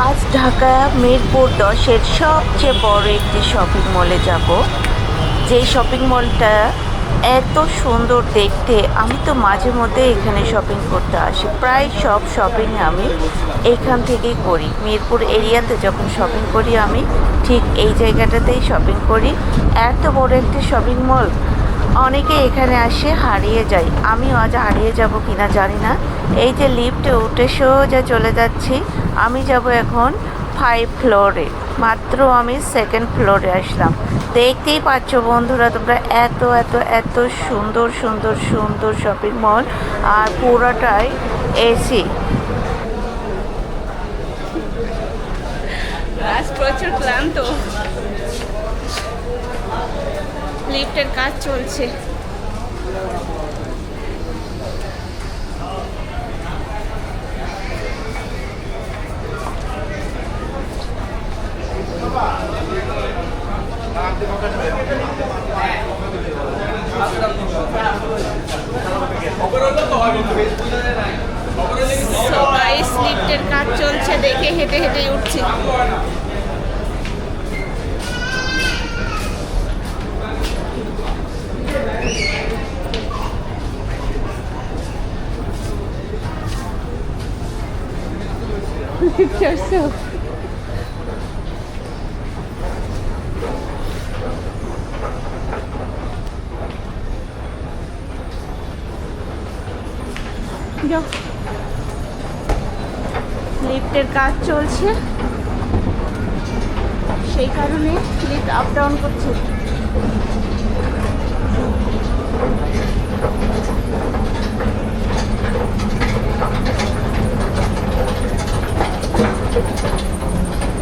আজ ঢাকা মিরপুর দশের সবচেয়ে বড় একটি শপিং মলে যাব। যেই শপিং মলটা এত সুন্দর দেখতে, আমি তো মাঝে মধ্যে এখানে শপিং করতে আসি। প্রায় সব শপিং আমি এখান থেকেই করি। মিরপুর এরিয়াতে যখন শপিং করি আমি, ঠিক এই জায়গাটাতেই শপিং করি। এত বড় একটি শপিং মল অনেকে এখানে আসে, হারিয়ে যায় আমিও আজ হারিয়ে যাব কিনা জানি না। এই যে লিফটে উঠে সোজা চলে যাচ্ছি। আমি যাব এখন ফাইভ ফ্লোরে মাত্র আমি সেকেন্ড ফ্লোরে আসলাম। দেখতেই পাচ্ছ বন্ধুরা, তোমরা এত এত এত সুন্দর সুন্দর সুন্দর শপিং মল আর পুরোটাই এসি প্রচুর ক্লান্ত। লিফটের কাজ চলছে। লিফটের কাজ চলছে দেখে হেঁটে হেঁটে উঠছে। আসছে যাও। লিফটের কাজ চলছে। সেই কারণে লিফট আপ ডাউন করছে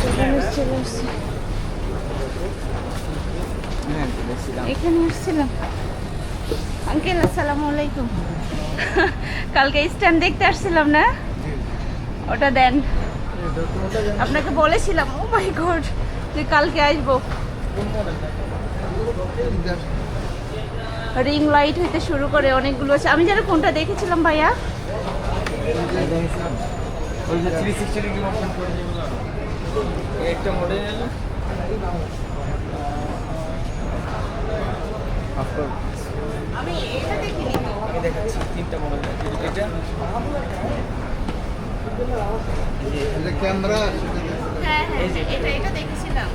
চলে এসছে, চলে এসছে। এখানে আসছিলাম। আঙ্কেল আসসালামু আলাইকুম। কালকে স্ট্যান্ড দেখতে আসছিলাম না? ওটা দেন। আপনাকে বলেছিলাম ও মাই গড যে কালকে আসব। রিং লাইট হইতে শুরু করে অনেকগুলো আছে। আমি যেন কোনটা দেখেছিলাম ভাইয়া? একটা মডেল আমি এটা দেখিনি আমি হ্যাঁ হ্যাঁ এটা এটা দেখেছিলাম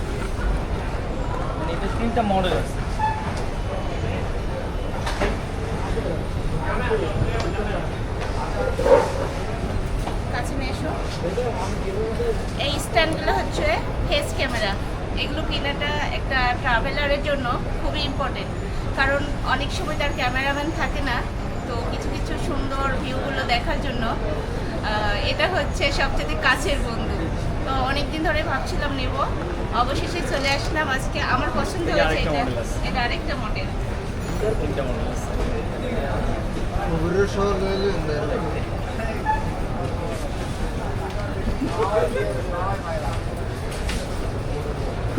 তিনটা মডেল কাছে নিয়ে এসো এই স্ট্যান্ডগুলো হচ্ছে ফেস ক্যামেরা এগুলো কেনাটা একটা ট্রাভেলারের জন্য খুবই ইম্পর্টেন্ট কারণ অনেক সময় তার ক্যামেরাম্যান থাকে না তো কিছু কিছু সুন্দর ভিউগুলো দেখার জন্য এটা হচ্ছে সবচেয়ে কাছের বন্ধু। তো অনেক দিন ধরে ভাবছিলাম নেব। অবশেষে চলে আসলাম আজকে। আমার পছন্দ হয়েছে এটা। এটা আরেকটা মডেল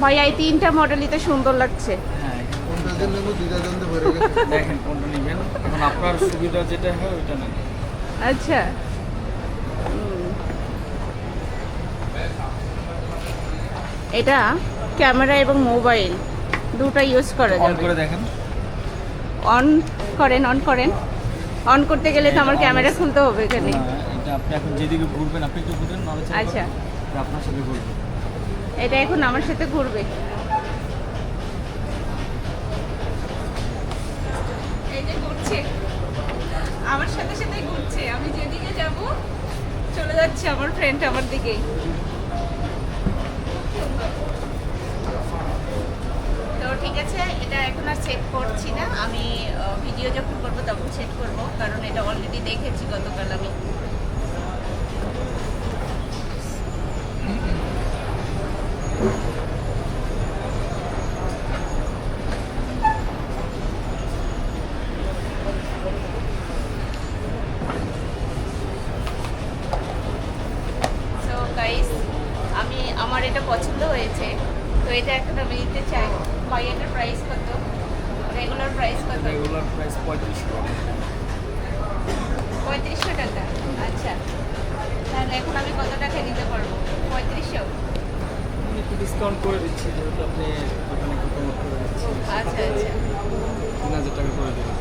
ভাইয়া এই তিনটা মডেলই তো সুন্দর লাগছে। জন্য দ্বিধা দ্বন্দ্বে ভরে গেছে দেখেন কোনটা নেবেন। এখন আপনার সুবিধা যেটা হয় ওইটা নেন। আচ্ছা। এটা ক্যামেরা এবং মোবাইল দুটো ইউজ করা অন যাবে। করে দেখেন। অন করেন অন করেন। অন করতে গেলে তো আমার ক্যামেরা খুলতে হবে এখানে। না, এটা আপনি এখন যেদিকে ঘুরবেন আপনি একটু ঘুরবেন আচ্ছা। আপনার সাথে ঘুরবে। এটা এখন আমার সাথে ঘুরবে এই যে ঘুরছে আমার সাথে সাথে ঘুরছে। আমি যেদিকে যাব, চলে যাচ্ছে আমার ফ্রেন্ড আমার দিকেই। তো ঠিক আছে, এটা এখন আর সেট করছি না। আমি ভিডিও যখন করব তখন সেট করব, কারণ এটা অলরেডি দেখেছি গতকাল আমি। আমার এটা পছন্দ হয়েছে। তো এটা এখন আমি নিতে চাই। ভাই এটার প্রাইস কত? রেগুলার প্রাইস কত? রেগুলার প্রাইস পঁয়ত্রিশশো টাকা। পঁয়ত্রিশশো টাকা? আচ্ছা। তাহলে এখন আমি কত টাকা নিতে পারব? পঁয়ত্রিশশো? ডিসকাউন্ট করে দিচ্ছি যেহেতু আপনি দোকানে একটু করে দিচ্ছি আচ্ছা আচ্ছা। তিন হাজার টাকা করে দেবো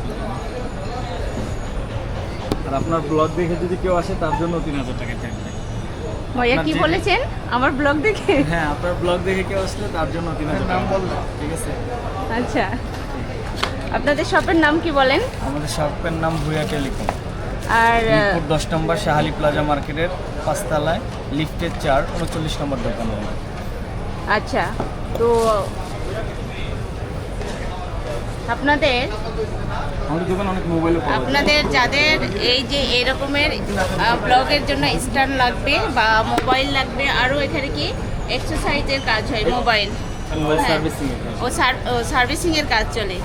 আর আপনার ব্লগ দেখে যদি কেউ আসে তার জন্য তিন হাজার টাকা থাকবে ভাইয়া কি বলেছেন? আমার ব্লগ দেখে? হ্যাঁ আপনার ব্লগ দেখে কেউ আসলে তার জন্য তিন হাজার নাম টাকা ঠিক আছে? আচ্ছা। আপনাদের শপের নাম কি বলেন? আমাদের শপের নাম ভুয়া টেলিকম। আর দশ নম্বর শাহালি প্লাজা মার্কেটের পাঁচতলায় লিফটের চার উনচল্লিশ নম্বর দোকান। আচ্ছা। তো আপনাদের আমাদের দোকানে অনেক মোবাইলও আপনাদের যাদের এই যে এরকমের ব্লগের জন্য স্ট্যান্ড লাগবে বা মোবাইল লাগবে আরও এখানে কি এক্সারসাইজের কাজ হয় মোবাইল হ্যাঁ। ও সার্ভিসিং এর কাজ চলে।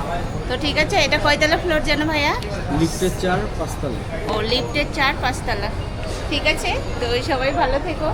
তো ঠিক আছে এটা কয়তলা ফ্লোর যেন ভাইয়া? লিফটের চার পাঁচতলায় ও লিফটের চার পাঁচতলা। ঠিক আছে তো সবাই ভালো থেকো।